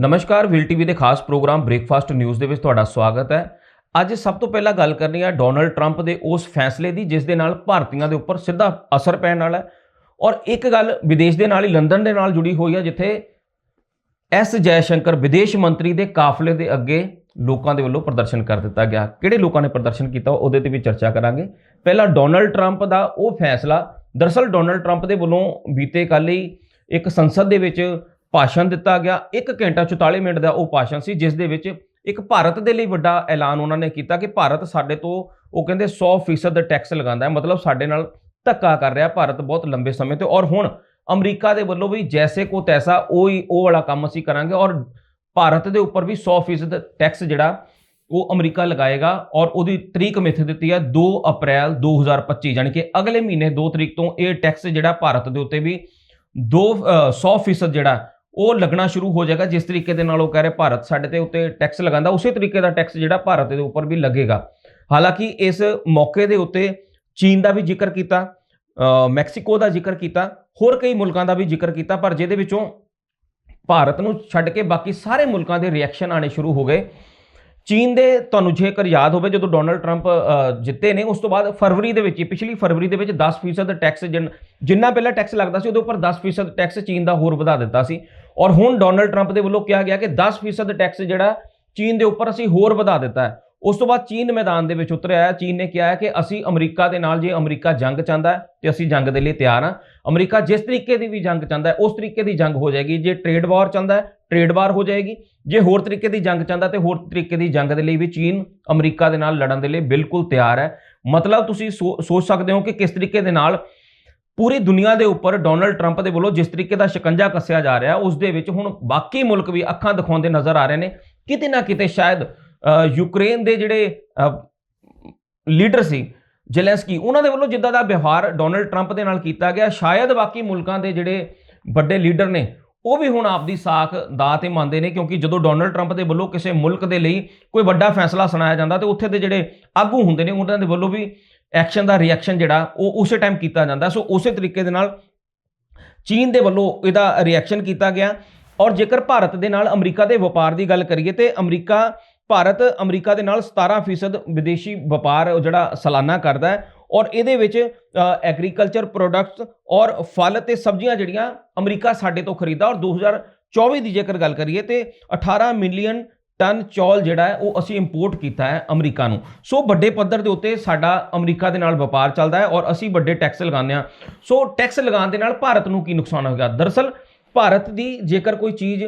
ਨਮਸਕਾਰ, will TV ਦੇ ਖਾਸ ਪ੍ਰੋਗਰਾਮ ਬ੍ਰੇਕਫਾਸਟ ਨਿਊਜ਼ ਦੇ ਵਿੱਚ ਤੁਹਾਡਾ ਸਵਾਗਤ ਹੈ। ਅੱਜ ਸਭ ਤੋਂ ਪਹਿਲਾਂ ਗੱਲ ਕਰਨੀ ਹੈ ਡੋਨਲਡ ਟਰੰਪ ਦੇ ਉਸ ਫੈਸਲੇ ਦੀ, ਜਿਸ ਦੇ ਨਾਲ ਭਾਰਤੀਆਂ ਦੇ ਉੱਪਰ ਸਿੱਧਾ ਅਸਰ ਪੈਣ ਵਾਲਾ ਹੈ। ਔਰ ਇੱਕ ਗੱਲ ਵਿਦੇਸ਼ ਦੇ ਨਾਲ ਹੀ, ਲੰਡਨ ਦੇ ਨਾਲ ਜੁੜੀ ਹੋਈ ਹੈ, ਜਿੱਥੇ ਐਸ ਜੈਸ਼ੰਕਰ ਵਿਦੇਸ਼ ਮੰਤਰੀ ਦੇ ਕਾਫਲੇ ਦੇ ਅੱਗੇ ਲੋਕਾਂ ਦੇ ਵੱਲੋਂ ਪ੍ਰਦਰਸ਼ਨ ਕਰ ਦਿੱਤਾ ਗਿਆ। ਕਿਹੜੇ ਲੋਕਾਂ ਨੇ ਪ੍ਰਦਰਸ਼ਨ ਕੀਤਾ, ਉਹਦੇ ਤੇ ਵੀ ਚਰਚਾ ਕਰਾਂਗੇ। ਪਹਿਲਾਂ ਡੋਨਲਡ ਟਰੰਪ ਦਾ ਉਹ ਫੈਸਲਾ ਦਰਸਲ ਡੋਨਲਡ ਟਰੰਪ ਦੇ ਵੱਲੋਂ ਬੀਤੇ ਕੱਲ੍ਹ ਹੀ ਇੱਕ ਸੰਸਦ ਦੇ ਵਿੱਚ ਭਾਸ਼ਣ ਦਿੱਤਾ ਗਿਆ। 1 ਘੰਟਾ 44 ਮਿੰਟ ਦਾ ਉਹ ਭਾਸ਼ਣ ਸੀ, ਜਿਸ ਦੇ ਵਿੱਚ ਇੱਕ ਭਾਰਤ ਦੇ ਲਈ ਵੱਡਾ ਐਲਾਨ ਉਹਨਾਂ ਨੇ ਕੀਤਾ ਕਿ ਭਾਰਤ ਸਾਡੇ ਤੋਂ ਉਹ ਕਹਿੰਦੇ 100% ਟੈਕਸ ਲਗਾਉਂਦਾ ਹੈ। ਮਤਲਬ ਸਾਡੇ ਨਾਲ ਧੱਕਾ ਕਰ ਰਿਹਾ ਭਾਰਤ ਬਹੁਤ ਲੰਬੇ ਸਮੇਂ ਤੋਂ। ਔਰ ਹੁਣ ਅਮਰੀਕਾ ਦੇ ਵੱਲੋਂ ਵੀ ਜੈਸੇ ਕੋ ਤੈਸਾ ਉਹ ਹੀ ਉਹ ਵਾਲਾ ਕੰਮ ਅਸੀਂ ਕਰਾਂਗੇ। ਔਰ ਭਾਰਤ ਦੇ ਉੱਪਰ ਵੀ 100% ਟੈਕਸ ਜਿਹੜਾ ਉਹ ਅਮਰੀਕਾ ਲਗਾਏਗਾ। ਔਰ ਉਹਦੀ ਤਰੀਕ ਮਿੱਥੇ ਦਿੱਤੀ ਹੈ 2 ਅਪ੍ਰੈਲ 2025 ਯਾਨੀ ਕਿ ਅਗਲੇ ਮਹੀਨੇ 2 ਤਰੀਕ ਤੋਂ ਇਹ ਟੈਕਸ ਜਿਹੜਾ ਭਾਰਤ ਦੇ ਉੱਤੇ ਵੀ 2 100% ਜਿਹੜਾ ਉਹ ਲੱਗਣਾ ਸ਼ੁਰੂ ਹੋ ਜਾਏਗਾ ਜਿਸ ਤਰੀਕੇ ਦੇ ਨਾਲ ਉਹ ਕਹਿ ਰਹੇ ਭਾਰਤ ਸਾਡੇ ਤੇ ਉੱਤੇ ਟੈਕਸ ਲਗਾਉਂਦਾ ਉਸੇ ਤਰੀਕੇ ਦਾ ਟੈਕਸ ਜਿਹੜਾ ਭਾਰਤ ਦੇ ਉੱਪਰ ਵੀ ਲੱਗੇਗਾ। ਹਾਲਾਂਕਿ ਇਸ ਮੌਕੇ ਦੇ ਉੱਤੇ ਚੀਨ ਦਾ ਵੀ ਜ਼ਿਕਰ ਕੀਤਾ ਮੈਕਸੀਕੋ ਦਾ ਜ਼ਿਕਰ ਕੀਤਾ ਹੋਰ ਕਈ ਮੁਲਕਾਂ ਦਾ ਵੀ ਜ਼ਿਕਰ ਕੀਤਾ ਪਰ ਜਿਹਦੇ ਵਿੱਚੋਂ ਭਾਰਤ ਨੂੰ ਛੱਡ ਕੇ ਬਾਕੀ ਸਾਰੇ ਮੁਲਕਾਂ ਦੇ ਰਿਐਕਸ਼ਨ ਆਣੇ ਸ਼ੁਰੂ ਹੋ ਗਏ। ਚੀਨ ਦੇ ਤੁਹਾਨੂੰ ਜੇਕਰ ਯਾਦ ਹੋਵੇ ਜਦੋਂ ਡੋਨਲਡ ਟਰੰਪ ਜਿੱਤੇ ਨੇ ਉਸ ਤੋਂ ਬਾਅਦ ਫਰਵਰੀ ਦੇ ਵਿੱਚ ਹੀ, ਪਿਛਲੀ ਫਰਵਰੀ ਦੇ ਵਿੱਚ 10% ਟੈਕਸ ਜਿੰਨਾ ਪਹਿਲਾਂ ਟੈਕਸ ਲੱਗਦਾ ਸੀ ਉਹਦੇ ਉੱਪਰ 10% ਟੈਕਸ ਚੀਨ ਦਾ ਹੋਰ ਵਧਾ ਦਿੱਤਾ ਸੀ। ਔਰ ਹੁਣ ਡੋਨਲਡ ਟਰੰਪ ਦੇ ਵੱਲੋਂ ਕਿਹਾ ਗਿਆ ਕਿ 10% ਟੈਕਸ ਜਿਹੜਾ ਚੀਨ ਦੇ ਉੱਪਰ ਅਸੀਂ ਹੋਰ ਵਧਾ ਦਿੱਤਾ ਹੈ। ਉਸ ਤੋਂ ਬਾਅਦ ਚੀਨ ਮੈਦਾਨ ਦੇ ਵਿੱਚ ਉਤਰਿਆ ਹੈ। ਚੀਨ ਨੇ ਕਿਹਾ ਹੈ ਕਿ ਅਸੀਂ ਅਮਰੀਕਾ ਦੇ ਨਾਲ, ਜੇ ਅਮਰੀਕਾ ਜੰਗ ਚਾਹੁੰਦਾ ਹੈ, ਤੇ ਅਸੀਂ ਜੰਗ ਦੇ ਲਈ ਤਿਆਰ ਹਾਂ। ਅਮਰੀਕਾ ਜਿਸ ਤਰੀਕੇ ਦੀ ਵੀ ਜੰਗ ਚਾਹੁੰਦਾ ਹੈ, ਉਸ ਤਰੀਕੇ ਦੀ ਜੰਗ ਹੋ ਜਾਏਗੀ। ਜੇ ਟ੍ਰੇਡ ਵਾਰ ਚਾਹੁੰਦਾ ਹੈ ਟ੍ਰੇਡ ਵਾਰ ਹੋ ਜਾਏਗੀ। ਜੇ ਹੋਰ ਤਰੀਕੇ ਦੀ ਜੰਗ ਚਾਹੁੰਦਾ ਤੇ ਹੋਰ ਤਰੀਕੇ ਦੀ ਜੰਗ ਦੇ ਲਈ ਵੀ ਚੀਨ ਅਮਰੀਕਾ ਦੇ ਨਾਲ ਲੜਨ ਦੇ ਲਈ ਬਿਲਕੁਲ ਤਿਆਰ ਹੈ। ਮਤਲਬ ਤੁਸੀਂ ਸੋ- ਸੋਚ ਸਕਦੇ ਹੋ ਕਿ ਕਿਸ ਤਰੀਕੇ ਦੇ ਨਾਲ ਪੂਰੀ ਦੁਨੀਆ ਦੇ ਉੱਪਰ ਡੋਨਲਡ ਟਰੰਪ ਦੇ ਵੱਲੋਂ ਜਿਸ ਤਰੀਕੇ ਦਾ ਸ਼ਿਕੰਜਾ ਕੱਸਿਆ ਜਾ ਰਿਹਾ, ਉਸ ਦੇ ਵਿੱਚ ਹੁਣ ਬਾਕੀ ਮੁਲਕ ਵੀ ਅੱਖਾਂ ਦਿਖਾਉਂਦੇ ਨਜ਼ਰ ਆ ਰਹੇ ਨੇ। ਕਿਤੇ ਨਾ ਕਿਤੇ ਸ਼ਾਇਦ ਯੂਕਰੇਨ ਦੇ ਜਿਹੜੇ ਲੀਡਰ ਸੀ, ਜ਼ੈਲੈਂਸਕੀ, ਉਹਨਾਂ ਦੇ ਵੱਲੋਂ ਜਿੱਦਾਂ ਦਾ ਵਿਵਹਾਰ ਡੋਨਲਡ ਟਰੰਪ ਦੇ ਨਾਲ ਕੀਤਾ ਗਿਆ, ਸ਼ਾਇਦ ਬਾਕੀ ਮੁਲਕਾਂ ਦੇ ਜਿਹੜੇ ਵੱਡੇ ਲੀਡਰ ਨੇ, ਉਹ ਵੀ ਹੁਣ ਆਪਦੀ ਸਾਖ ਦਾ ਤੇ ਮੰਨਦੇ ਨੇ, ਕਿਉਂਕਿ ਜਦੋਂ ਡੋਨਲਡ ਟਰੰਪ ਦੇ ਵੱਲੋਂ ਕਿਸੇ ਮੁਲਕ ਦੇ ਲਈ ਕੋਈ ਵੱਡਾ ਫੈਸਲਾ ਸੁਣਾਇਆ ਜਾਂਦਾ ਤੇ ਉੱਥੇ ਦੇ ਜਿਹੜੇ ਆਗੂ ਹੁੰਦੇ ਨੇ, ਉਹਨਾਂ ਦੇ ਵੱਲੋਂ ਵੀ ਐਕਸ਼ਨ ਦਾ ਰਿਐਕਸ਼ਨ ਜਿਹੜਾ, ਉਹ ਉਸੇ ਟਾਈਮ ਕੀਤਾ ਜਾਂਦਾ। ਸੋ ਉਸੇ ਤਰੀਕੇ ਦੇ ਨਾਲ ਚੀਨ ਦੇ ਵੱਲੋਂ ਇਹਦਾ ਰਿਐਕਸ਼ਨ ਕੀਤਾ ਗਿਆ। ਔਰ ਜੇਕਰ ਭਾਰਤ ਦੇ ਨਾਲ ਅਮਰੀਕਾ ਦੇ ਵਪਾਰ ਦੀ ਗੱਲ ਕਰੀਏ ਤੇ ਅਮਰੀਕਾ, ਭਾਰਤ ਅਮਰੀਕਾ ਦੇ ਨਾਲ 17% ਵਿਦੇਸ਼ੀ ਵਪਾਰ ਜਿਹੜਾ ਸਾਲਾਨਾ ਕਰਦਾ ਹੈ। ਔਰ ਇਹਦੇ ਵਿੱਚ ਐਗਰੀਕਲਚਰ ਪ੍ਰੋਡਕਟਸ ਔਰ ਫਲ ਤੇ ਸਬਜ਼ੀਆਂ ਜਿਹੜੀਆਂ ਅਮਰੀਕਾ ਸਾਡੇ ਤੋਂ ਖਰੀਦਾ ਔਰ 2024 ਦੀ ਜੇਕਰ ਗੱਲ ਕਰੀਏ ਤੇ 18 ਮਿਲੀਅਨ ਟਨ ਚੌਲ ਜਿਹੜਾ ਹੈ, ਉਹ ਅਸੀਂ ਇੰਪੋਰਟ ਕੀਤਾ ਹੈ ਅਮਰੀਕਾ ਨੂੰ। ਸੋ ਵੱਡੇ ਪੱਧਰ ਦੇ ਉੱਤੇ ਸਾਡਾ ਅਮਰੀਕਾ ਦੇ ਨਾਲ ਵਪਾਰ ਚੱਲਦਾ ਹੈ ਔਰ ਅਸੀਂ ਵੱਡੇ ਟੈਕਸ ਲਗਾਉਂਦੇ ਹਾਂ। ਸੋ ਟੈਕਸ ਲਗਾਉਣ ਦੇ ਨਾਲ ਭਾਰਤ ਨੂੰ ਕੀ ਨੁਕਸਾਨ ਹੋਏਗਾ ਦਰਅਸਲ ਭਾਰਤ ਦੀ ਜੇਕਰ ਕੋਈ ਚੀਜ਼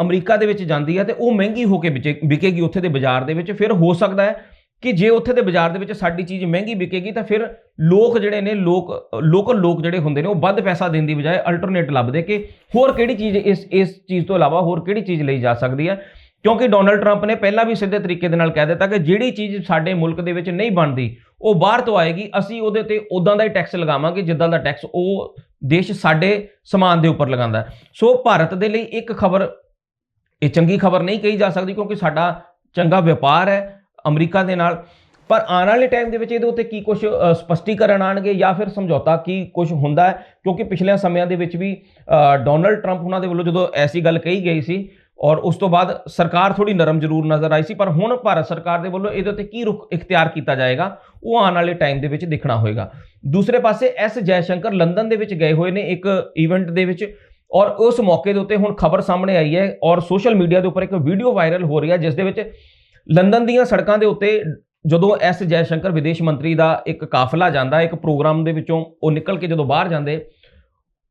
ਅਮਰੀਕਾ ਦੇ ਵਿੱਚ ਜਾਂਦੀ ਹੈ ਤੇ ਉਹ ਮਹਿੰਗੀ ਹੋ ਕੇ ਵਿਚੇ- ਵਿਕੇਗੀ ਉੱਥੇ ਦੇ ਬਾਜ਼ਾਰ ਦੇ ਵਿੱਚ, ਫਿਰ ਹੋ ਸਕਦਾ ਹੈ ਕਿ ਜੇ ਉੱਥੇ ਦੇ ਬਾਜ਼ਾਰ ਦੇ ਵਿੱਚ ਸਾਡੀ ਚੀਜ਼ ਮਹਿੰਗੀ ਵਿਕੇਗੀ ਤਾਂ ਫਿਰ ਲੋਕ ਜਿਹੜੇ ਨੇ, ਲੋਕ ਲੋਕਲ ਲੋਕ ਜਿਹੜੇ ਹੁੰਦੇ ਨੇ ਉਹ ਵੱਧ ਪੈਸਾ ਦੇਣ ਦੀ ਬਜਾਏ ਅਲਟਰਨੇਟ ਲੱਭਦੇ ਕਿ ਹੋਰ ਕਿਹੜੀ ਚੀਜ਼ ਇਸ ਇਸ ਚੀਜ਼ ਤੋਂ ਇਲਾਵਾ ਹੋਰ ਕਿਹੜੀ ਚੀਜ਼ ਲਈ ਜਾ ਸਕਦੀ ਹੈ। ਕਿਉਂਕਿ ਡੋਨਲਡ ਟਰੰਪ ਨੇ ਪਹਿਲਾਂ ਵੀ ਸਿੱਧੇ ਤਰੀਕੇ ਦੇ ਨਾਲ ਕਹਿ ਦਿੱਤਾ ਕਿ ਜਿਹੜੀ ਚੀਜ਼ ਸਾਡੇ ਮੁਲਕ ਦੇ ਵਿੱਚ ਨਹੀਂ ਬਣਦੀ, ਉਹ ਬਾਹਰ ਤੋਂ ਆਏਗੀ, ਅਸੀਂ ਉਹਦੇ ਤੇ ਉਦਾਂ ਦਾ ਹੀ ਟੈਕਸ ਲਗਾਵਾਂਗੇ, ਜਿੱਦਾਂ ਦਾ ਟੈਕਸ ਉਹ ਦੇਸ਼ ਸਾਡੇ ਸਮਾਨ ਦੇ ਉੱਪਰ ਲਗਾਉਂਦਾ ਸੋ ਭਾਰਤ ਦੇ ਲਈ ਇੱਕ ਖਬਰ, ਇਹ ਚੰਗੀ ਖਬਰ ਨਹੀਂ ਕਹੀ ਜਾ ਸਕਦੀ ਕਿਉਂਕਿ ਸਾਡਾ ਚੰਗਾ ਵਪਾਰ ਹੈ ਅਮਰੀਕਾ ਦੇ ਨਾਲ। ਪਰ ਆਉਣ ਵਾਲੇ ਟਾਈਮ ਦੇ ਵਿੱਚ ਇਹਦੇ ਉੱਤੇ ਕੀ ਕੁਝ ਸਪਸ਼ਟੀਕਰਨ ਆਣਗੇ ਜਾਂ ਫਿਰ ਸਮਝੌਤਾ ਕੀ ਕੁਝ ਹੁੰਦਾ ਹੈ? ਕਿਉਂਕਿ ਪਿਛਲੇ ਸਮਿਆਂ ਦੇ ਵਿੱਚ ਵੀ ਡੋਨਲਡ ਟਰੰਪ ਉਹਨਾਂ ਦੇ ਵੱਲੋਂ ਜਦੋਂ ਐਸੀ ਗੱਲ ਕਹੀ ਗਈ ਸੀ ਔਰ ਉਸ ਤੋਂ ਬਾਅਦ ਸਰਕਾਰ ਥੋੜੀ ਨਰਮ ਜ਼ਰੂਰ ਨਜ਼ਰ ਆਈ ਸੀ, ਪਰ ਹੁਣ ਭਾਰਤ ਸਰਕਾਰ ਦੇ ਵੱਲੋਂ ਇਹਦੇ ਉੱਤੇ ਕੀ ਰੁਖ ਇਖਤਿਆਰ ਕੀਤਾ ਜਾਏਗਾ, ਉਹ ਆਉਣ ਵਾਲੇ ਟਾਈਮ ਦੇ ਵਿੱਚ ਦੇਖਣਾ ਹੋਏਗਾ। ਦੂਸਰੇ ਪਾਸੇ ਐਸ ਜੈਸ਼ੰਕਰ ਲੰਡਨ ਦੇ ਵਿੱਚ ਗਏ ਹੋਏ ਨੇ ਇੱਕ ਇਵੈਂਟ ਦੇ ਵਿੱਚ ਔਰ ਉਸ ਮੌਕੇ ਦੇ ਉੱਤੇ ਹੁਣ ਖਬਰ ਸਾਹਮਣੇ ਆਈ ਹੈ ਔਰ ਸੋਸ਼ਲ ਮੀਡੀਆ ਦੇ ਉੱਪਰ ਇੱਕ ਵੀਡੀਓ ਵਾਇਰਲ ਹੋ ਰਹੀ ਹੈ, ਜਿਸ ਦੇ ਵਿੱਚ ਲੰਡਨ ਦੀਆਂ ਸੜਕਾਂ ਦੇ ਉੱਤੇ ਜਦੋਂ ਐਸ ਜੈਸ਼ੰਕਰ ਵਿਦੇਸ਼ ਮੰਤਰੀ ਦਾ ਇੱਕ ਕਾਫਲਾ ਜਾਂਦਾ ਇੱਕ ਪ੍ਰੋਗਰਾਮ ਦੇ ਵਿੱਚੋਂ ਉਹ ਨਿਕਲ ਕੇ ਜਦੋਂ ਬਾਹਰ ਜਾਂਦੇ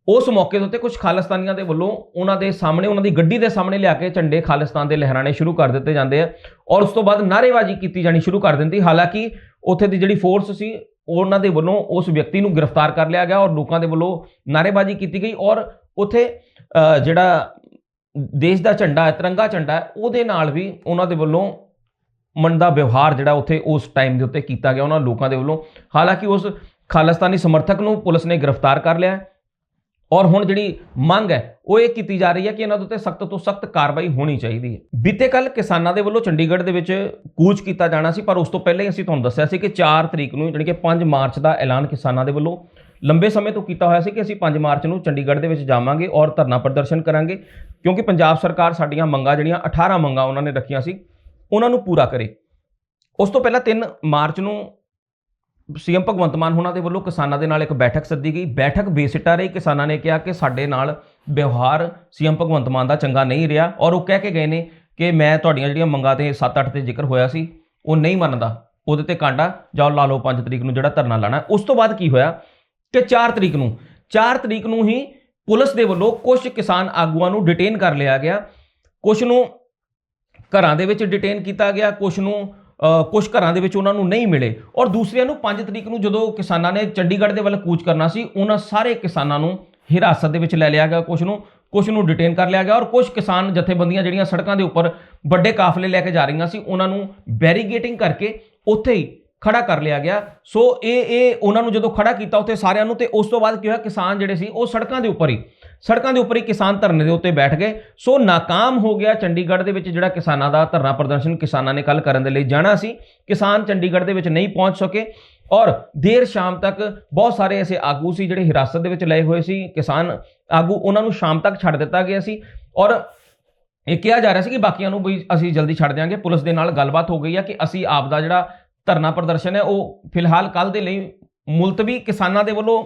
ਉਸ ਮੌਕੇ ਦੇ ਉੱਤੇ ਕੁਝ ਖਾਲਿਸਤਾਨੀਆਂ ਦੇ ਵੱਲੋਂ ਉਹਨਾਂ ਦੇ ਸਾਹਮਣੇ, ਉਹਨਾਂ ਦੀ ਗੱਡੀ ਦੇ ਸਾਹਮਣੇ ਲਿਆ ਕੇ ਝੰਡੇ ਖਾਲਿਸਤਾਨ ਦੇ ਲਹਿਰਾਣੇ ਸ਼ੁਰੂ ਕਰ ਦਿੱਤੇ ਜਾਂਦੇ ਆ ਔਰ ਉਸ ਤੋਂ ਬਾਅਦ ਨਾਅਰੇਬਾਜ਼ੀ ਕੀਤੀ ਜਾਣੀ ਸ਼ੁਰੂ ਕਰ ਦਿੰਦੀ। ਹਾਲਾਂਕਿ ਉੱਥੇ ਦੀ ਜਿਹੜੀ ਫੋਰਸ ਸੀ, ਉਹਨਾਂ ਦੇ ਵੱਲੋਂ ਉਸ ਵਿਅਕਤੀ ਨੂੰ ਗ੍ਰਿਫਤਾਰ ਕਰ ਲਿਆ ਗਿਆ ਔਰ ਲੋਕਾਂ ਦੇ ਵੱਲੋਂ ਨਾਅਰੇਬਾਜ਼ੀ ਕੀਤੀ ਗਈ ਔਰ ਉੱਥੇ ਜਿਹੜਾ ਦੇਸ਼ ਦਾ ਝੰਡਾ ਹੈ, ਤਿਰੰਗਾ ਝੰਡਾ ਹੈ, ਉਹਦੇ ਨਾਲ ਵੀ ਉਹਨਾਂ ਦੇ ਵੱਲੋਂ ਮਨ ਦਾ ਵਿਵਹਾਰ ਜਿਹੜਾ ਉੱਥੇ ਉਸ ਟਾਈਮ ਦੇ ਉੱਤੇ ਕੀਤਾ ਗਿਆ ਉਹਨਾਂ ਲੋਕਾਂ ਦੇ ਵੱਲੋਂ। ਹਾਲਾਂਕਿ ਉਸ ਖਾਲਿਸਤਾਨੀ ਸਮਰਥਕ ਨੂੰ ਪੁਲਿਸ ਨੇ ਗ੍ਰਿਫਤਾਰ ਕਰ ਲਿਆ ਔਰ ਹੁਣ ਜਿਹੜੀ ਮੰਗ ਹੈ, ਉਹ ਇਹ ਕੀਤੀ ਜਾ ਰਹੀ ਹੈ ਕਿ ਇਹਨਾਂ ਦੇ ਉੱਤੇ ਸਖਤ ਤੋਂ ਸਖਤ ਕਾਰਵਾਈ ਹੋਣੀ ਚਾਹੀਦੀ ਹੈ। ਬੀਤੇ ਕੱਲ ਕਿਸਾਨਾਂ ਦੇ ਵੱਲੋਂ ਚੰਡੀਗੜ੍ਹ ਦੇ ਵਿੱਚ ਕੂਚ ਕੀਤਾ ਜਾਣਾ ਸੀ, ਪਰ ਉਸ ਤੋਂ ਪਹਿਲਾਂ ਹੀ ਅਸੀਂ ਤੁਹਾਨੂੰ ਦੱਸਿਆ ਸੀ ਕਿ 4 ਤਰੀਕ ਨੂੰ ਜਿਹੜੀ ਕਿ 5 ਮਾਰਚ ਦਾ ਐਲਾਨ ਕਿਸਾਨਾਂ ਦੇ ਵੱਲੋਂ ਲੰਬੇ ਸਮੇਂ ਤੋਂ ਕੀਤਾ ਹੋਇਆ ਸੀ ਕਿ ਅਸੀਂ 5 ਮਾਰਚ ਨੂੰ ਚੰਡੀਗੜ੍ਹ ਦੇ ਵਿੱਚ ਜਾਵਾਂਗੇ ਔਰ ਧਰਨਾ ਪ੍ਰਦਰਸ਼ਨ ਕਰਾਂਗੇ, ਕਿਉਂਕਿ ਪੰਜਾਬ ਸਰਕਾਰ ਸਾਡੀਆਂ ਮੰਗਾਂ, ਜਿਹੜੀਆਂ 18 ਮੰਗਾਂ ਉਹਨਾਂ ਨੇ ਰੱਖੀਆਂ ਸੀ, ਉਹਨਾਂ ਨੂੰ ਪੂਰਾ ਕਰੇ। ਉਸ ਤੋਂ ਪਹਿਲਾਂ 3 ਮਾਰਚ ਨੂੰ ਸੀਐਮ ਭਗਵੰਤ ਮਾਨ ਉਹਨਾਂ ਦੇ ਵੱਲੋਂ ਕਿਸਾਨਾਂ ਦੇ ਨਾਲ ਇੱਕ ਬੈਠਕ ਸੱਦੀ ਗਈ। ਬੈਠਕ ਬੇਸਿੱਟਾ ਰਹੀ। ਕਿਸਾਨਾਂ ਨੇ ਕਿਹਾ ਕਿ ਸਾਡੇ ਨਾਲ ਵਿਵਹਾਰ ਸੀਐਮ ਭਗਵੰਤ ਮਾਨ ਦਾ ਚੰਗਾ ਨਹੀਂ ਰਿਹਾ ਔਰ ਉਹ ਕਹਿ ਕੇ ਗਏ ਨੇ ਕਿ ਮੈਂ ਤੁਹਾਡੀਆਂ ਜਿਹੜੀਆਂ ਮੰਗਾਂ ਤੇ 7-8 ਤੇ ਜ਼ਿਕਰ ਹੋਇਆ ਸੀ, ਉਹ ਨਹੀਂ ਮੰਨਦਾ। ਉਹਦੇ ਤੇ ਕਾਂਡਾ ਜਾਓ ਲਾ ਲਓ 5 ਤਰੀਕ ਨੂੰ ਜਿਹੜਾ ਧਰਨਾ ਲਾਣਾ। ਉਸ ਤੋਂ ਬਾਅਦ ਕੀ ਹੋਇਆ ਕਿ 4 ਤਰੀਕ ਨੂੰ 4 ਤਰੀਕ ਨੂੰ ਹੀ ਪੁਲਿਸ ਦੇ ਵੱਲੋਂ ਕੁਝ ਕਿਸਾਨ ਆਗੂਆਂ ਨੂੰ ਡਿਟੇਨ ਕਰ ਲਿਆ ਗਿਆ। ਕੁਝ ਨੂੰ ਘਰਾਂ ਦੇ ਵਿੱਚ ਡਿਟੇਨ ਕੀਤਾ ਗਿਆ। ਕੁਝ ਨੂੰ ਕੁਝ ਘਰਾਂ ਦੇ ਵਿੱਚ ਉਹਨਾਂ ਨੂੰ ਨਹੀਂ ਮਿਲੇ। ਔਰ ਦੂਸਰਿਆਂ ਨੂੰ 5 ਤਰੀਕ ਨੂੰ ਜਦੋਂ ਕਿਸਾਨਾਂ ਨੇ ਚੰਡੀਗੜ੍ਹ ਦੇ ਵੱਲ ਕੂਚ ਕਰਨਾ ਸੀ, ਉਹਨਾਂ ਸਾਰੇ ਕਿਸਾਨਾਂ ਨੂੰ ਹਿਰਾਸਤ ਦੇ ਵਿੱਚ ਲੈ ਲਿਆ ਗਿਆ ਕੁਝ ਨੂੰ ਕੁਝ ਨੂੰ ਡਿਟੇਨ ਕਰ ਲਿਆ ਗਿਆ ਔਰ ਕੁਝ ਕਿਸਾਨ ਜਥੇਬੰਦੀਆਂ ਜਿਹੜੀਆਂ ਸੜਕਾਂ ਦੇ ਉੱਪਰ ਵੱਡੇ ਕਾਫਲੇ ਲੈ ਕੇ ਜਾ ਰਹੀਆਂ ਸੀ, ਉਹਨਾਂ ਨੂੰ ਬੈਰੀਗੇਟਿੰਗ ਕਰਕੇ ਉੱਥੇ ਹੀ ਖੜਾ ਕਰ ਲਿਆ ਗਿਆ। ਸੋ ਇਹ ਇਹ ਉਹਨਾਂ ਨੂੰ ਜਦੋਂ ਖੜਾ ਕੀਤਾ ਉੱਥੇ ਸਾਰਿਆਂ ਨੂੰ, ਤੇ ਉਸ ਤੋਂ ਬਾਅਦ ਕੀ ਹੋਇਆ, ਕਿਸਾਨ ਜਿਹੜੇ ਸੀ, ਉਹ ਸੜਕਾਂ ਦੇ ਉੱਪਰ ਹੀ, ਸੜਕਾਂ ਦੇ ਉੱਪਰ ਹੀ ਕਿਸਾਨ ਧਰਨੇ ਦੇ ਉੱਤੇ ਬੈਠ ਗਏ। ਸੋ ਨਾਕਾਮ ਹੋ ਗਿਆ ਚੰਡੀਗੜ੍ਹ ਦੇ ਵਿੱਚ ਜਿਹੜਾ ਕਿਸਾਨਾਂ ਦਾ ਧਰਨਾ ਪ੍ਰਦਰਸ਼ਨ ਕਿਸਾਨਾਂ ਨੇ ਕੱਲ ਕਰਨ ਦੇ ਲਈ ਜਾਣਾ ਸੀ। ਕਿਸਾਨ ਚੰਡੀਗੜ੍ਹ ਦੇ ਵਿੱਚ ਨਹੀਂ ਪਹੁੰਚ ਸਕੇ ਔਰ ਦੇਰ ਸ਼ਾਮ ਤੱਕ ਬਹੁਤ ਸਾਰੇ ਐਸੇ ਆਗੂ ਸੀ ਜਿਹੜੇ ਹਿਰਾਸਤ ਦੇ ਵਿੱਚ ਲਏ ਹੋਏ ਸੀ। ਕਿਸਾਨ ਆਗੂ ਉਹਨਾਂ ਨੂੰ ਸ਼ਾਮ ਤੱਕ ਛੱਡ ਦਿੱਤਾ ਗਿਆ ਸੀ ਔਰ ਇਹ ਕਿਹਾ ਜਾ ਰਿਹਾ ਸੀ ਕਿ ਬਾਕੀਆਂ ਨੂੰ ਵੀ ਅਸੀਂ ਜਲਦੀ ਛੱਡ ਦਿਆਂਗੇ। ਪੁਲਿਸ ਦੇ ਨਾਲ ਗੱਲਬਾਤ ਹੋ ਗਈ ਹੈ ਕਿ ਅਸੀਂ ਆਪ ਦਾ ਜਿਹੜਾ ਧਰਨਾ ਪ੍ਰਦਰਸ਼ਨ ਹੈ ਉਹ ਫਿਲਹਾਲ ਕੱਲ ਦੇ ਲਈ ਮੁਲਤਵੀ ਕਿਸਾਨਾਂ ਦੇ ਵੱਲੋਂ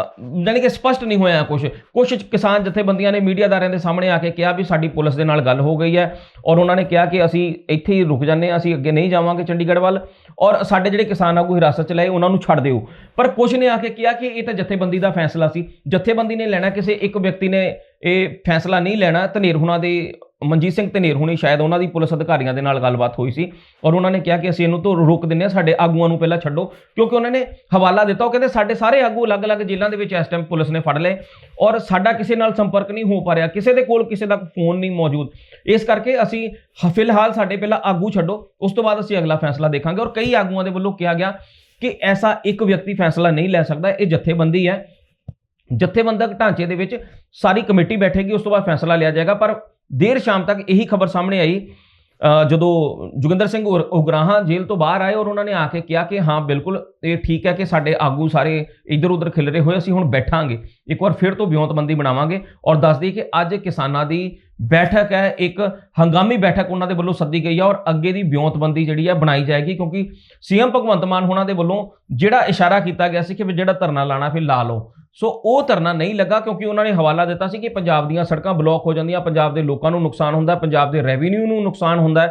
ਅ, ਯਾਨੀ ਕਿ ਸਪਸ਼ਟ ਨਹੀਂ ਹੋਇਆ ਕੁਝ ਕੁਝ ਕਿਸਾਨ ਜਥੇਬੰਦੀਆਂ ਨੇ ਮੀਡੀਆਦਾਰਾਂ ਦੇ ਸਾਹਮਣੇ ਆ ਕੇ ਕਿਹਾ ਵੀ ਸਾਡੀ ਪੁਲਿਸ ਦੇ ਨਾਲ ਗੱਲ ਹੋ ਗਈ ਹੈ ਔਰ ਉਹਨਾਂ ਨੇ ਕਿਹਾ ਕਿ ਅਸੀਂ ਇੱਥੇ ਹੀ ਰੁਕ ਜਾਂਦੇ ਹਾਂ ਅਸੀਂ ਅੱਗੇ ਨਹੀਂ ਜਾਵਾਂਗੇ ਚੰਡੀਗੜ੍ਹ ਵੱਲ ਔਰ ਸਾਡੇ ਜਿਹੜੇ ਕਿਸਾਨ ਆਗੂ ਹਿਰਾਸਤ 'ਚ ਲਏ ਉਹਨਾਂ ਨੂੰ ਛੱਡ ਦਿਓ। ਪਰ ਕੁਝ ਨੇ ਆ ਕੇ ਕਿਹਾ ਕਿ ਇਹ ਤਾਂ ਜਥੇਬੰਦੀ ਦਾ ਫੈਸਲਾ ਸੀ। ਜਥੇਬੰਦੀ ਨੇ ਲੈਣਾ ਕਿਸੇ ਇੱਕ ਵਿਅਕਤੀ ਨੇ ਇਹ ਫੈਸਲਾ ਨਹੀਂ ਲੈਣਾ। ਧਨੇਰ ਹੁਣਾਂ ਦੇ ਮਨਜੀਤ ਸਿੰਘ ਧਨੇਰ ਹੁਣੀ ਸ਼ਾਇਦ ਉਹਨਾਂ ਦੀ ਪੁਲਿਸ ਅਧਿਕਾਰੀਆਂ ਦੇ ਨਾਲ ਗੱਲਬਾਤ ਹੋਈ ਸੀ ਔਰ ਉਹਨਾਂ ਨੇ ਕਿਹਾ ਕਿ ਅਸੀਂ ਇਹਨੂੰ ਤੋਂ ਰੋਕ ਦਿੰਦੇ ਹਾਂ, ਸਾਡੇ ਆਗੂਆਂ ਨੂੰ ਪਹਿਲਾਂ ਛੱਡੋ, ਕਿਉਂਕਿ ਉਹਨਾਂ ਨੇ ਹਵਾਲਾ ਦਿੱਤਾ, ਉਹ ਕਹਿੰਦੇ ਸਾਡੇ ਸਾਰੇ ਆਗੂ ਅਲੱਗ-ਅਲੱਗ ਜੇਲ੍ਹਾਂ ਦੇ ਵਿੱਚ ਇਸ ਟਾਈਮ ਪੁਲਿਸ ਨੇ ਫੜ ਲਏ ਔਰ ਸਾਡਾ ਕਿਸੇ ਨਾਲ ਸੰਪਰਕ ਨਹੀਂ ਹੋ ਪਾ ਰਿਹਾ, ਕਿਸੇ ਦੇ ਕੋਲ ਕਿਸੇ ਦਾ ਫੋਨ ਨਹੀਂ ਮੌਜੂਦ। ਇਸ ਕਰਕੇ ਅਸੀਂ ਹ- ਫਿਲਹਾਲ ਸਾਡੇ ਪਹਿਲਾਂ ਆਗੂ ਛੱਡੋ, ਉਸ ਤੋਂ ਬਾਅਦ ਅਸੀਂ ਅਗਲਾ ਫੈਸਲਾ ਦੇਖਾਂਗੇ ਔਰ ਕਈ ਆਗੂਆਂ ਦੇ ਵੱਲੋਂ ਕਿਹਾ ਗਿਆ ਕਿ ਐਸਾ ਇੱਕ ਵਿਅਕਤੀ ਫੈਸਲਾ ਨਹੀਂ ਲੈ ਸਕਦਾ, ਇਹ ਜਥੇਬੰਦੀ ਹੈ। ਜਥੇਬੰਦਕ ਢਾਂਚੇ ਦੇ ਵਿੱਚ ਸਾਰੀ ਕਮੇਟੀ ਬੈਠੇਗੀ, ਉਸ ਤੋਂ ਬਾਅਦ ਫੈਸਲਾ ਲਿਆ ਜਾਏਗਾ, ਪਰ ਦੇਰ ਸ਼ਾਮ ਤੱਕ ਇਹੀ ਖਬਰ ਸਾਹਮਣੇ ਆਈ। ਜਦੋਂ ਜੋਗਿੰਦਰ ਸਿੰਘ ਉਰ- ਉਗਰਾਹਾਂ ਜੇਲ੍ਹ ਤੋਂ ਬਾਹਰ ਆਏ ਔਰ ਉਹਨਾਂ ਨੇ ਆ ਕੇ ਕਿਹਾ ਕਿ ਹਾਂ, ਬਿਲਕੁਲ ਇਹ ਠੀਕ ਹੈ ਕਿ ਸਾਡੇ ਆਗੂ ਸਾਰੇ ਇੱਧਰ ਉੱਧਰ ਖਿਲਰੇ ਹੋਏ, ਅਸੀਂ ਹੁਣ ਬੈਠਾਂਗੇ। ਇੱਕ ਵਾਰ ਫਿਰ ਤੋਂ ਵਿਉਂਤਬੰਦੀ ਬਣਾਵਾਂਗੇ ਔਰ ਦੱਸ ਦਈਏ ਕਿ ਅੱਜ ਕਿਸਾਨਾਂ ਦੀ ਬੈਠਕ ਹੈ, ਇੱਕ ਹੰਗਾਮੀ ਬੈਠਕ ਉਹਨਾਂ ਦੇ ਵੱਲੋਂ ਸੱਦੀ ਗਈ ਹੈ ਔਰ ਅੱਗੇ ਦੀ ਵਿਉਂਤਬੰਦੀ ਜਿਹੜੀ ਹੈ ਬਣਾਈ ਜਾਏਗੀ ਕਿਉਂਕਿ ਸੀਐਮ ਭਗਵੰਤ ਮਾਨ ਹੋਣਾ ਦੇ ਵੱਲੋਂ ਜਿਹੜਾ ਇਸ਼ਾਰਾ ਕੀਤਾ ਗਿਆ ਸੀ ਕਿ ਵੀ ਜਿਹੜਾ ਧਰਨਾ ਲਾਣਾ ਫਿਰ ਲਾ ਲਓ। ਸੋ ਉਹ ਧਰਨਾ ਨਹੀਂ ਲੱਗਾ ਕਿਉਂਕਿ ਉਹਨਾਂ ਨੇ ਹਵਾਲਾ ਦਿੱਤਾ ਸੀ ਕਿ ਪੰਜਾਬ ਦੀਆਂ ਸੜਕਾਂ ਬਲੌਕ ਹੋ ਜਾਂਦੀਆਂ, ਪੰਜਾਬ ਦੇ ਲੋਕਾਂ ਨੂੰ ਨੁਕਸਾਨ ਹੁੰਦਾ ਪੰਜਾਬ ਦੇ ਰੈਵਨਿਊ ਨੂੰ ਨੁਕਸਾਨ ਹੁੰਦਾ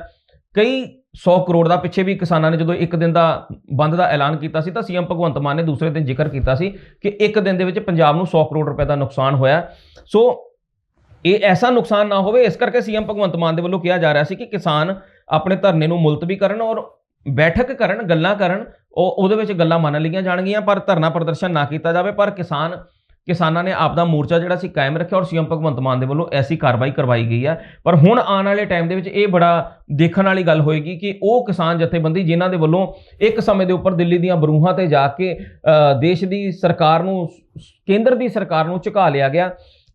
ਕਈ 100 ਕਰੋੜ ਦਾ ਪਿੱਛੇ ਵੀ ਕਿਸਾਨਾਂ ਨੇ ਜਦੋਂ ਇੱਕ ਦਿਨ ਦਾ ਬੰਦ ਦਾ ਐਲਾਨ ਕੀਤਾ ਸੀ ਤਾਂ ਸੀਐਮ ਭਗਵੰਤ ਮਾਨ ਨੇ ਦੂਸਰੇ ਦਿਨ ਜ਼ਿਕਰ ਕੀਤਾ ਸੀ ਕਿ ਇੱਕ ਦਿਨ ਦੇ ਵਿੱਚ ਪੰਜਾਬ ਨੂੰ 100 ਕਰੋੜ ਰੁਪਏ ਦਾ ਨੁਕਸਾਨ ਹੋਇਆ ਸੋ ਇਹ ਐਸਾ ਨੁਕਸਾਨ ਨਾ ਹੋਵੇ, ਇਸ ਕਰਕੇ ਸੀਐਮ ਭਗਵੰਤ ਮਾਨ ਦੇ ਵੱਲੋਂ ਕਿਹਾ ਜਾ ਰਿਹਾ ਸੀ ਕਿ ਕਿਸਾਨ ਆਪਣੇ ਧਰਨੇ ਨੂੰ ਮੁਲਤਵੀ ਕਰਨ ਔਰ ਬੈਠਕ ਕਰਨ, ਗੱਲਾਂ ਕਰਨ ਉਹ ਉਹਦੇ ਵਿੱਚ ਗੱਲਾਂ ਮੰਨ ਲਈਆਂ ਜਾਣਗੀਆਂ, ਪਰ ਧਰਨਾ ਪ੍ਰਦਰਸ਼ਨ ਨਾ ਕੀਤਾ ਜਾਵੇ, ਪਰ ਕਿਸਾਨ, ਕਿਸਾਨਾਂ ਨੇ ਆਪਦਾ ਮੋਰਚਾ ਜਿਹੜਾ ਸੀ ਕਾਇਮ ਰੱਖਿਆ ਔਰ ਸੀਐਮ ਭਗਵੰਤ ਮਾਨ ਦੇ ਵੱਲੋਂ ਐਸੀ ਕਾਰਵਾਈ ਕਰਵਾਈ ਗਈ ਹੈ। ਪਰ ਹੁਣ ਆਉਣ ਵਾਲੇ ਟਾਈਮ ਦੇ ਵਿੱਚ ਇਹ ਬੜਾ ਦੇਖਣ ਵਾਲੀ ਗੱਲ ਹੋਏਗੀ ਕਿ ਉਹ ਕਿਸਾਨ ਜਥੇਬੰਦੀ ਜਿਨ੍ਹਾਂ ਦੇ ਵੱਲੋਂ ਇੱਕ ਸਮੇਂ ਦੇ ਉੱਪਰ ਦਿੱਲੀ ਦੀਆਂ ਬਰੂਹਾਂ ਤੇ ਜਾ ਕੇ ਦੇਸ਼ ਦੀ ਸਰਕਾਰ ਨੂੰ, ਕੇਂਦਰ ਦੀ ਸਰਕਾਰ ਨੂੰ ਝੁਕਾ ਲਿਆ ਗਿਆ।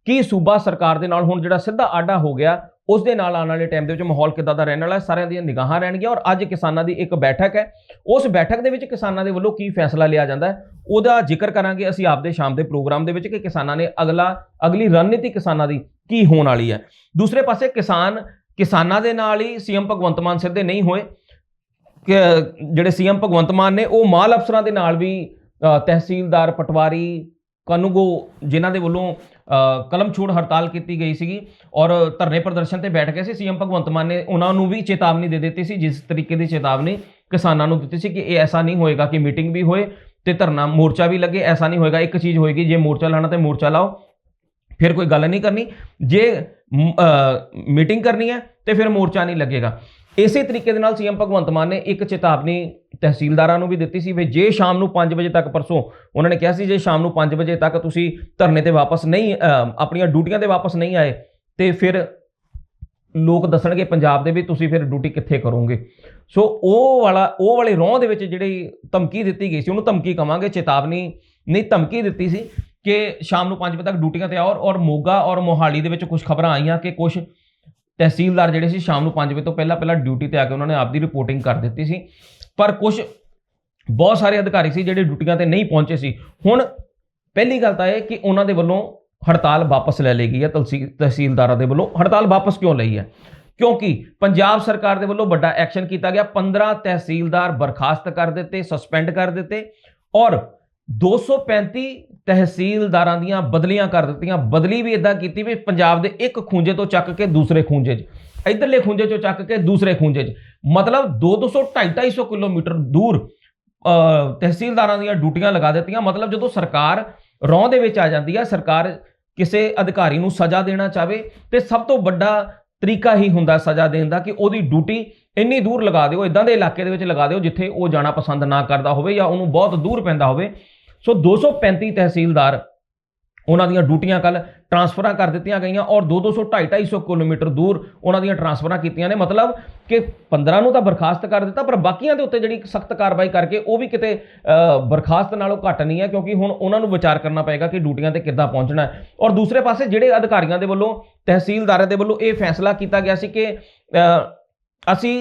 ਕੀ ਸੂਬਾ ਸਰਕਾਰ ਦੇ ਨਾਲ ਹੁਣ ਜਿਹੜਾ ਸਿੱਧਾ ਆਡਾ ਹੋ ਗਿਆ ਉਸ ਦੇ ਨਾਲ ਆਉਣ ਵਾਲੇ ਟਾਈਮ ਦੇ ਵਿੱਚ ਮਾਹੌਲ ਕਿੱਦਾਂ ਦਾ ਰਹਿਣ ਵਾਲਾ ਸਾਰਿਆਂ ਦੀਆਂ ਨਿਗਾਹਾਂ ਰਹਿਣਗੀਆਂ ਔਰ ਅੱਜ ਕਿਸਾਨਾਂ ਦੀ ਇੱਕ ਬੈਠਕ ਹੈ। ਉਸ ਬੈਠਕ ਦੇ ਵਿੱਚ ਕਿਸਾਨਾਂ ਦੇ ਵੱਲੋਂ ਕੀ ਫੈਸਲਾ ਲਿਆ ਜਾਂਦਾ ਹੈ, ਉਹਦਾ ਜ਼ਿਕਰ ਕਰਾਂਗੇ ਅਸੀਂ ਆਪਦੇ ਸ਼ਾਮ ਦੇ ਪ੍ਰੋਗਰਾਮ ਦੇ ਵਿੱਚ ਕਿ ਕਿਸਾਨਾਂ ਨੇ ਅਗਲਾ, ਅਗਲੀ ਰਣਨੀਤੀ ਕਿਸਾਨਾਂ ਦੀ ਕੀ ਹੋਣ ਵਾਲੀ ਹੈ। ਦੂਸਰੇ ਪਾਸੇ ਕਿਸਾਨ, ਕਿਸਾਨਾਂ ਦੇ ਨਾਲ ਹੀ ਸੀਐਮ ਭਗਵੰਤ ਮਾਨ ਸਿੱਧੇ ਨਹੀਂ ਹੋਏ। ਕਿ, ਜਿਹੜੇ ਸੀਐਮ ਭਗਵੰਤ ਮਾਨ ਨੇ, ਉਹ ਮਾਲ ਅਫਸਰਾਂ ਦੇ ਨਾਲ ਵੀ ਤਹਿਸੀਲਦਾਰ, ਪਟਵਾਰੀ ਕਾਨੂੰਗੋ ਜਿਨ੍ਹਾਂ ਦੇ ਵੱਲੋਂ ਕਲਮ ਛੋੜ ਹੜਤਾਲ ਕੀਤੀ ਗਈ ਸੀਗੀ ਔਰ ਧਰਨੇ ਪ੍ਰਦਰਸ਼ਨ ਤੇ ਬੈਠ ਗਏ ਸੀ ਸੀਐਮ ਭਗਵੰਤ ਮਾਨ ਨੇ ਉਹਨਾਂ ਨੂੰ ਵੀ ਚੇਤਾਵਨੀ ਦੇ ਦਿੱਤੀ ਸੀ, ਜਿਸ ਤਰੀਕੇ ਦੀ ਚੇਤਾਵਨੀ ਕਿਸਾਨਾਂ ਨੂੰ ਦਿੱਤੀ ਸੀ ਕਿ ਇਹ ਐਸਾ ਨਹੀਂ ਹੋਏਗਾ ਕਿ ਮੀਟਿੰਗ ਵੀ ਹੋਏ ਤੇ ਧਰਨਾ, ਮੋਰਚਾ ਵੀ ਲੱਗੇ, ਐਸਾ ਨਹੀਂ ਹੋਏਗਾ, ਇੱਕ ਚੀਜ਼ ਹੋਏਗੀ, ਜੇ ਮੋਰਚਾ ਲਾਣਾ ਤੇ ਮੋਰਚਾ ਲਾਓ, ਫਿਰ ਕੋਈ ਗੱਲ ਨਹੀਂ ਕਰਨੀ, ਜੇ ਮੀਟਿੰਗ ਕਰਨੀ ਹੈ ਤੇ ਫਿਰ ਮੋਰਚਾ ਨਹੀਂ ਲੱਗੇਗਾ। ਇਸੇ ਤਰੀਕੇ ਦੇ ਨਾਲ ਸੀਐਮ ਭਗਵੰਤ ਮਾਨ ਨੇ ਇੱਕ ਚੇਤਾਵਨੀ ਤਹਿਸੀਲਦਾਰਾਂ ਨੂੰ ਵੀ ਦਿੱਤੀ ਸੀ ਵੀ ਜੇ ਸ਼ਾਮ ਨੂੰ 5 ਵਜੇ ਤੱਕ ਪਰਸੋਂ ਉਹਨਾਂ ਨੇ ਕਿਹਾ ਸੀ, ਜੇ ਸ਼ਾਮ ਨੂੰ 5 ਵਜੇ ਤੱਕ ਤੁਸੀਂ ਧਰਨੇ ਤੇ ਵਾਪਸ ਨਹੀਂ ਆਪਣੀਆਂ ਡਿਊਟੀਆਂ ਤੇ ਵਾਪਸ ਨਹੀਂ ਆਏ, ਤੇ ਫਿਰ ਲੋਕ ਦੱਸਣਗੇ ਪੰਜਾਬ ਦੇ ਵੀ ਤੁਸੀਂ ਫਿਰ ਡਿਊਟੀ ਕਿੱਥੇ ਕਰੋਗੇ। ਸੋ ਉਹ ਵਾਲਾ, ਉਹ ਵਾਲੇ ਰੋਹ ਦੇ ਵਿੱਚ ਜਿਹੜੀ ਧਮਕੀ ਦਿੱਤੀ ਗਈ ਸੀ, ਉਹਨੂੰ ਧਮਕੀ ਕਵਾਂਗੇ, ਚੇਤਾਵਨੀ ਨਹੀਂ ਧਮਕੀ ਦਿੱਤੀ ਸੀ ਕਿ ਸ਼ਾਮ ਨੂੰ 5 ਵਜੇ ਤੱਕ ਡਿਊਟੀਆਂ ਤੇ ਆਓ ਔਰ ਮੋਗਾ ਔਰ ਮੋਹਾਲੀ ਦੇ ਵਿੱਚ ਕੁਝ ਖਬਰਾਂ ਆਈਆਂ ਕਿ ਕੁਝ ਤਹਿਸੀਲਦਾਰ ਜਿਹੜੇ ਸੀ ਸ਼ਾਮ ਨੂੰ 5 ਵਜੇ ਤੋਂ ਪਹਿਲਾਂ ਪਹਿਲਾਂ ਡਿਊਟੀ ਤੇ ਆ ਕੇ ਉਹਨਾਂ ਨੇ ਆਪਦੀ ਰਿਪੋਰਟਿੰਗ ਕਰ ਦਿੱਤੀ ਸੀ। ਪਰ ਕੁਝ ਬਹੁਤ ਸਾਰੇ ਅਧਿਕਾਰੀ ਸੀ ਜਿਹੜੇ ਡਿਊਟੀਆਂ ਤੇ ਨਹੀਂ ਪਹੁੰਚੇ ਸੀ। ਹੁਣ ਪਹਿਲੀ ਗੱਲ ਤਾਂ ਇਹ ਕਿ ਉਹਨਾਂ ਦੇ ਵੱਲੋਂ ਹੜਤਾਲ ਵਾਪਸ ਲੈ ਲਈ ਗਈ ਹੈ ਤਹਿਸੀਲ ਤਹਿਸੀਲਦਾਰਾਂ ਦੇ ਵੱਲੋਂ। ਹੜਤਾਲ ਵਾਪਸ ਕਿਉਂ ਲਈ ਹੈ? ਕਿਉਂਕਿ ਪੰਜਾਬ ਸਰਕਾਰ ਦੇ ਵੱਲੋਂ ਵੱਡਾ ਐਕਸ਼ਨ ਕੀਤਾ ਗਿਆ। 15 ਤਹਿਸੀਲਦਾਰ ਬਰਖਾਸਤ ਕਰ ਦਿੱਤੇ ਸਸਪੈਂਡ ਕਰ ਦਿੱਤੇ ਔਰ 235 ਤਹਿਸੀਲਦਾਰਾਂ ਦੀਆਂ ਬਦਲੀਆਂ ਕਰ ਦਿੱਤੀਆਂ। ਬਦਲੀ ਵੀ ਇਦਾਂ ਕੀਤੀ ਵੀ ਪੰਜਾਬ ਦੇ ਇੱਕ ਖੂੰਜੇ ਤੋਂ ਚੱਕ ਕੇ ਦੂਸਰੇ ਖੂੰਜੇ 'ਚ, ਇਧਰਲੇ ਖੂੰਜੇ 'ਚੋਂ ਚੱਕ ਕੇ ਦੂਸਰੇ ਖੂੰਜੇ 'ਚ। ਮਤਲਬ 200 250 ਕਿਲੋਮੀਟਰ ਦੂਰ ਤਹਿਸੀਲਦਾਰਾਂ ਦੀਆਂ ਡਿਊਟੀਆਂ ਲਗਾ ਦਿੱਤੀਆਂ। ਮਤਲਬ ਜਦੋਂ ਸਰਕਾਰ ਰੌਂ ਦੇ ਵਿੱਚ ਆ ਜਾਂਦੀ ਹੈ ਸਰਕਾਰ ਕਿਸੇ ਅਧਿਕਾਰੀ ਨੂੰ ਸਜ਼ਾ ਦੇਣਾ ਚਾਹਵੇ ਤੇ ਸਭ ਤੋਂ ਵੱਡਾ ਤਰੀਕਾ ਹੀ ਹੁੰਦਾ ਸਜ਼ਾ ਦੇਣ ਦਾ ਕਿ ਉਹਦੀ ਡਿਊਟੀ ਇੰਨੀ ਦੂਰ ਲਗਾ ਦਿਓ ਇਦਾਂ ਦੇ ਇਲਾਕੇ ਦੇ ਵਿੱਚ ਲਗਾ ਦਿਓ ਜਿੱਥੇ ਉਹ ਜਾਣਾ ਪਸੰਦ ਨਾ ਕਰਦਾ ਹੋਵੇ ਜਾਂ ਉਹਨੂੰ ਬਹੁਤ ਦੂਰ ਪੈਂਦਾ ਹੋਵੇ। ਸੋ 235 ਤਹਿਸੀਲਦਾਰ ਉਹਨਾਂ ਦੀਆਂ ਡਿਊਟੀਆਂ ਕੱਲ ਟਰਾਂਸਫਰਾਂ ਕਰ ਦਿੱਤੀਆਂ ਗਈਆਂ ਔਰ 2-200 250 ਕਿਲੋਮੀਟਰ ਦੂਰ ਉਹਨਾਂ ਦੀਆਂ ਟਰਾਂਸਫਰਾਂ ਕੀਤੀਆਂ ਨੇ। ਮਤਲਬ ਕਿ 15 ਨੂੰ ਤਾਂ ਬਰਖਾਸਤ ਕਰ ਦਿੱਤਾ, ਪਰ ਬਾਕੀਆਂ ਦੇ ਉੱਤੇ ਜਿਹੜੀ ਸਖਤ ਕਾਰਵਾਈ ਕਰਕੇ ਉਹ ਵੀ ਕਿਤੇ ਬਰਖਾਸਤ ਨਾਲੋਂ ਘੱਟ ਨਹੀਂ ਹੈ, ਕਿਉਂਕਿ ਹੁਣ ਉਹਨਾਂ ਨੂੰ ਵਿਚਾਰ ਕਰਨਾ ਪਏਗਾ ਕਿ ਡਿਊਟੀਆਂ ਤੇ ਕਿੱਦਾਂ ਪਹੁੰਚਣਾ ਹੈ। ਔਰ ਦੂਸਰੇ ਪਾਸੇ ਜਿਹੜੇ ਅਧਿਕਾਰੀਆਂ ਦੇ ਵੱਲੋਂ, ਤਹਿਸੀਲਦਾਰਾਂ ਦੇ ਵੱਲੋਂ ਇਹ ਫੈਸਲਾ ਕੀਤਾ ਗਿਆ ਸੀ ਕਿ ਅਸੀਂ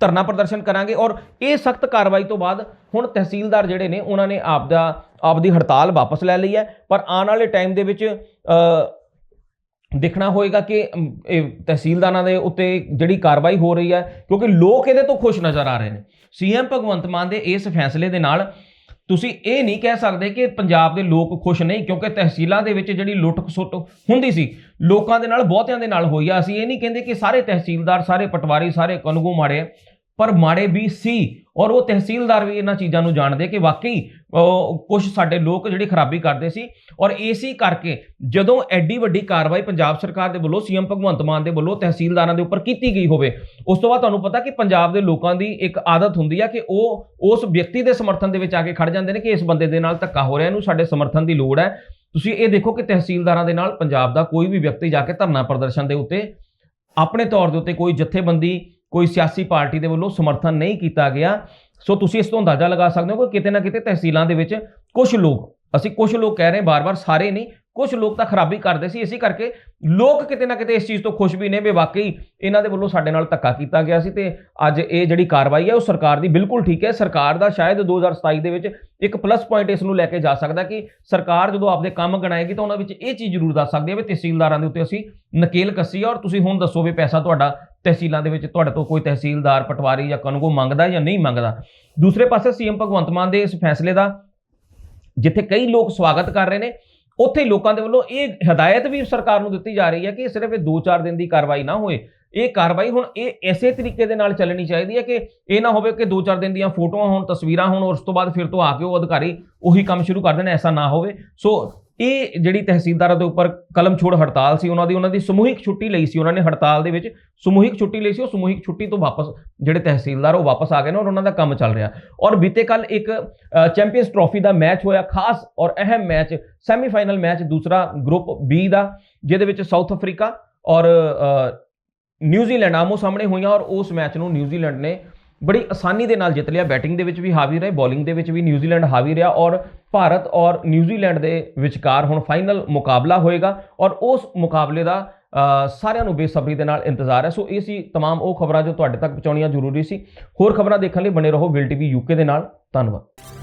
ਧਰਨਾ ਪ੍ਰਦਰਸ਼ਨ ਕਰਾਂਗੇ ਔਰ ਇਹ ਸਖਤ ਕਾਰਵਾਈ ਤੋਂ ਬਾਅਦ ਹੁਣ ਤਹਿਸੀਲਦਾਰ ਜਿਹੜੇ ਨੇ, ਉਹਨਾਂ ਨੇ ਆਪ ਦਾ ਆਪਦੀ ਹੜਤਾਲ ਵਾਪਸ ਲੈ ਲਈ ਹੈ। ਪਰ ਆਉਣ ਵਾਲੇ ਟਾਈਮ ਦੇ ਵਿੱਚ ਦੇਖਣਾ ਹੋਏਗਾ ਕਿ ਇਹ ਤਹਿਸੀਲਦਾਰਾਂ ਦੇ ਉੱਤੇ ਜਿਹੜੀ ਕਾਰਵਾਈ ਹੋ ਰਹੀ ਹੈ, ਕਿਉਂਕਿ ਲੋਕ ਇਹਦੇ ਤੋਂ ਖੁਸ਼ ਨਜ਼ਰ ਆ ਰਹੇ ਨੇ। ਸੀਐਮ ਭਗਵੰਤ ਮਾਨ ਦੇ ਇਸ ਫੈਸਲੇ ਦੇ ਨਾਲ ਤੁਸੀਂ ਇਹ ਨਹੀਂ ਕਹਿ ਸਕਦੇ ਕਿ ਪੰਜਾਬ ਦੇ ਲੋਕ ਖੁਸ਼ ਨਹੀਂ, ਕਿਉਂਕਿ ਤਹਿਸੀਲਾਂ ਦੇ ਵਿੱਚ ਜਿਹੜੀ ਲੁੱਟ ਖਸੁੱਟ ਹੁੰਦੀ ਸੀ, ਲੋਕਾਂ ਦੇ ਨਾਲ, ਬਹੁਤਿਆਂ ਦੇ ਨਾਲ ਹੋਈ ਆ। ਅਸੀਂ ਇਹ ਨਹੀਂ ਕਹਿੰਦੇ ਕਿ ਸਾਰੇ ਤਹਿਸੀਲਦਾਰ, ਸਾਰੇ ਪਟਵਾਰੀ, ਸਾਰੇ ਕਾਨੂੰਗੋ ਮਾੜੇ ਪਰ ਮਾੜੇ ਵੀ ਸੀ। ਔਰ ਉਹ ਤਹਿਸੀਲਦਾਰ ਵੀ ਇਹਨਾਂ ਚੀਜ਼ਾਂ ਨੂੰ ਜਾਣਦੇ ਕਿ ਵਾਕਈ ਕੁਝ ਸਾਡੇ ਲੋਕ ਜਿਹੜੀ ਖਰਾਬੀ ਕਰਦੇ ਸੀ। ਔਰ ਏਸੀ ਕਰਕੇ ਜਦੋਂ ਐਡੀ ਵੱਡੀ ਕਾਰਵਾਈ ਪੰਜਾਬ ਸਰਕਾਰ ਦੇ ਵੱਲੋਂ, ਸੀਐਮ ਭਗਵੰਤ ਮਾਨ ਦੇ ਵੱਲੋਂ ਤਹਿਸੀਲਦਾਰਾਂ ਦੇ ਉੱਪਰ ਕੀਤੀ ਗਈ ਹੋਵੇ, ਉਸ ਤੋਂ ਬਾਅਦ ਤੁਹਾਨੂੰ ਪਤਾ ਕਿ ਪੰਜਾਬ ਦੇ ਲੋਕਾਂ ਦੀ ਇੱਕ ਆਦਤ ਹੁੰਦੀ ਆ ਕਿ ਉਹ ਉਸ ਵਿਅਕਤੀ ਦੇ ਸਮਰਥਨ ਦੇ ਵਿੱਚ ਆ ਕੇ ਖੜ ਜਾਂਦੇ ਨੇ ਕਿ ਇਸ ਬੰਦੇ ਦੇ ਨਾਲ ਧੱਕਾ ਹੋ ਰਿਹਾ, ਇਹਨੂੰ ਸਾਡੇ ਸਮਰਥਨ ਦੀ ਲੋੜ ਹੈ। ਤੁਸੀਂ ਇਹ ਦੇਖੋ ਕਿ ਤਹਿਸੀਲਦਾਰਾਂ ਦੇ ਨਾਲ ਪੰਜਾਬ ਦਾ ਕੋਈ ਵੀ ਵਿਅਕਤੀ ਜਾ ਕੇ ਧਰਨਾ ਪ੍ਰਦਰਸ਼ਨ ਦੇ ਉੱਤੇ ਆਪਣੇ ਤੌਰ ਦੇ ਉੱਤੇ ਕੋਈ ਜਥੇਬੰਦੀ ਕੋਈ ਸਿਆਸੀ ਪਾਰਟੀ ਦੇ ਵੱਲੋਂ ਸਮਰਥਨ ਨਹੀਂ ਕੀਤਾ ਗਿਆ। ਸੋ ਤੁਸੀਂ ਇਸ ਤੋਂ ਅੰਦਾਜ਼ਾ ਲਗਾ ਸਕਦੇ ਹੋ ਕਿ ਕਿਤੇ ਨਾ ਕਿਤੇ ਤਹਿਸੀਲਾਂ ਦੇ ਵਿੱਚ ਕੁਝ ਲੋਕ, ਅਸੀਂ ਕੁਝ ਲੋਕ ਕਹਿ ਰਹੇ ਬਾਰ-ਬਾਰ ਸਾਰੇ ਨਹੀਂ ਕੁਝ ਲੋਕ ਤਾਂ ਖਰਾਬੀ ਕਰਦੇ ਸੀ। ਇਸੇ ਕਰਕੇ ਲੋਕ ਕਿਤੇ ਨਾ ਕਿਤੇ ਇਸ ਚੀਜ਼ ਤੋਂ ਖੁਸ਼ ਵੀ ਨੇ ਵੀ ਵਾਕਈ ਇਹਨਾਂ ਦੇ ਵੱਲੋਂ ਸਾਡੇ ਨਾਲ ਧੱਕਾ ਕੀਤਾ ਗਿਆ ਸੀ ਤੇ ਅੱਜ ਇਹ ਜਿਹੜੀ ਕਾਰਵਾਈ ਹੈ ਉਹ ਸਰਕਾਰ ਦੀ ਬਿਲਕੁਲ ਠੀਕ ਹੈ। ਸਰਕਾਰ ਦਾ ਸ਼ਾਇਦ 2027 ਦੇ ਵਿੱਚ ਇੱਕ ਪਲੱਸ ਪੁਆਇੰਟ ਇਸ ਨੂੰ ਲੈ ਕੇ ਜਾ ਸਕਦਾ ਕਿ ਸਰਕਾਰ ਜਦੋਂ ਆਪਦੇ ਕੰਮ ਗਣਾਏਗੀ ਤਾਂ ਉਹਨਾਂ ਵਿੱਚ ਇਹ ਚੀਜ਼ ਜ਼ਰੂਰ ਦੱਸ ਸਕਦੀ ਹੈ ਵੀ ਤਹਿਸੀਲਦਾਰਾਂ ਦੇ ਉੱਤੇ ਅਸੀਂ ਨਕੇਲ ਕੱਸੀ ਔਰ ਤੁਸੀਂ ਹੁਣ ਦੱਸੋ ਵੀ ਪੈਸਾ ਤੁਹਾਡਾ ਤਹਿਸੀਲਾਂ ਦੇ ਵਿੱਚ ਤੁਹਾਡੇ ਤੋਂ ਕੋਈ ਤਹਿਸੀਲਦਾਰ, ਪਟਵਾਰੀ ਜਾਂ ਕਾਨੂੰਗੋ ਮੰਗਦਾ ਜਾਂ ਨਹੀਂ ਮੰਗਦਾ। ਦੂਸਰੇ ਪਾਸੇ ਸੀਐਮ ਭਗਵੰਤ ਮਾਨ ਦੇ ਇਸ ਫੈਸਲੇ ਦਾ, ਜਿੱਥੇ ਕਈ ਲੋਕ ਸਵਾਗਤ ਕਰ ਰਹੇ ਨੇ, ਉੱਥੇ ਲੋਕਾਂ ਦੇ ਵੱਲੋਂ ਇਹ ਹਦਾਇਤ ਵੀ ਸਰਕਾਰ ਨੂੰ ਦਿੱਤੀ ਜਾ ਰਹੀ ਹੈ ਕਿ ਸਿਰਫ ਇਹ 2-4 ਦਿਨ ਦੀ ਕਾਰਵਾਈ ਨਾ ਹੋਏ। ਇਹ ਕਾਰਵਾਈ ਹੁਣ ਇਹ ਐਸੇ ਤਰੀਕੇ ਦੇ ਨਾਲ ਚੱਲਣੀ ਚਾਹੀਦੀ ਹੈ ਕਿ ਇਹ ਨਾ ਹੋਵੇ ਕਿ 2-4 ਦਿਨ ਦੀਆਂ ਫੋਟੋਆਂ ਹੋਣ, ਤਸਵੀਰਾਂ ਹੋਣ ਉਸ ਤੋਂ ਬਾਅਦ ਫਿਰ ਤੋਂ ਆ ਕੇ ਉਹ ਅਧਿਕਾਰੀ ਉਹੀ ਕੰਮ ਸ਼ੁਰੂ ਕਰ ਦੇਣ, ਐਸਾ ਨਾ ਹੋਵੇ। ਸੋ ਇਹ ਜਿਹੜੀ ਤਹਿਸੀਲਦਾਰਾਂ ਦੇ ਉੱਪਰ ਕਲਮ ਛੋੜ ਹੜਤਾਲ ਸੀ, ਉਹਨਾਂ ਦੀ ਉਹਨਾਂ ਦੀ ਸਮੂਹਿਕ ਛੁੱਟੀ ਲਈ ਸੀ, ਉਹਨਾਂ ਨੇ ਹੜਤਾਲ ਦੇ ਵਿੱਚ ਸਮੂਹਿਕ ਛੁੱਟੀ ਲਈ ਸੀ, ਉਹ ਸਮੂਹਿਕ ਛੁੱਟੀ ਤੋਂ ਵਾਪਸ ਜਿਹੜੇ ਤਹਿਸੀਲਦਾਰ, ਉਹ ਵਾਪਸ ਆ ਗਏ ਨੇ ਔਰ ਉਹਨਾਂ ਦਾ ਕੰਮ ਚੱਲ ਰਿਹਾ। ਔਰ ਬੀਤੇ ਕੱਲ ਇੱਕ ਚੈਂਪੀਅਨਸ ਟਰੋਫੀ ਦਾ ਮੈਚ ਹੋਇਆ ਖਾਸ ਔਰ ਅਹਿਮ ਮੈਚ, ਸੈਮੀਫਾਈਨਲ ਮੈਚ ਦੂਸਰਾ ਗਰੁੱਪ ਬੀ ਦਾ, ਜਿਹਦੇ ਵਿੱਚ ਸਾਊਥ ਅਫਰੀਕਾ ਔਰ ਨਿਊਜ਼ੀਲੈਂਡ ਆਮੋ ਸਾਹਮਣੇ ਹੋਈਆਂ ਔਰ ਉਸ ਮੈਚ ਨੂੰ ਨਿਊਜ਼ੀਲੈਂਡ ਨੇ ਬੜੀ ਆਸਾਨੀ ਦੇ ਨਾਲ ਜਿੱਤ ਲਿਆ ਬੈਟਿੰਗ ਦੇ ਵਿੱਚ ਵੀ ਹਾਵੀ ਰਹੇ ਬੋਲਿੰਗ ਦੇ ਵਿੱਚ ਵੀ ਨਿਊਜ਼ੀਲੈਂਡ ਹਾਵੀ ਰਿਹਾ ਔਰ ਭਾਰਤ ਔਰ ਨਿਊਜ਼ੀਲੈਂਡ ਦੇ ਵਿਚਕਾਰ ਹੁਣ ਫਾਈਨਲ ਮੁਕਾਬਲਾ ਹੋਏਗਾ ਔਰ ਉਸ ਮੁਕਾਬਲੇ ਦਾ ਅ, ਸਾਰਿਆਂ ਨੂੰ ਬੇਸਬਰੀ ਦੇ ਨਾਲ ਇੰਤਜ਼ਾਰ ਹੈ ਸੋ ਇਹ ਸੀ तमाम ਉਹ ਖਬਰਾਂ ਜੋ ਤੁਹਾਡੇ ਤੱਕ ਪਹੁੰਚਾਉਣੀਆਂ ਜ਼ਰੂਰੀ ਸੀ ਹੋਰ ਖਬਰਾਂ ਦੇਖਣ ਲਈ ਬਣੇ ਰਹੋ ਵਿਲ ਟੀਵੀ ਯੂਕੇ ਦੇ ਨਾਲ ਧੰਨਵਾਦ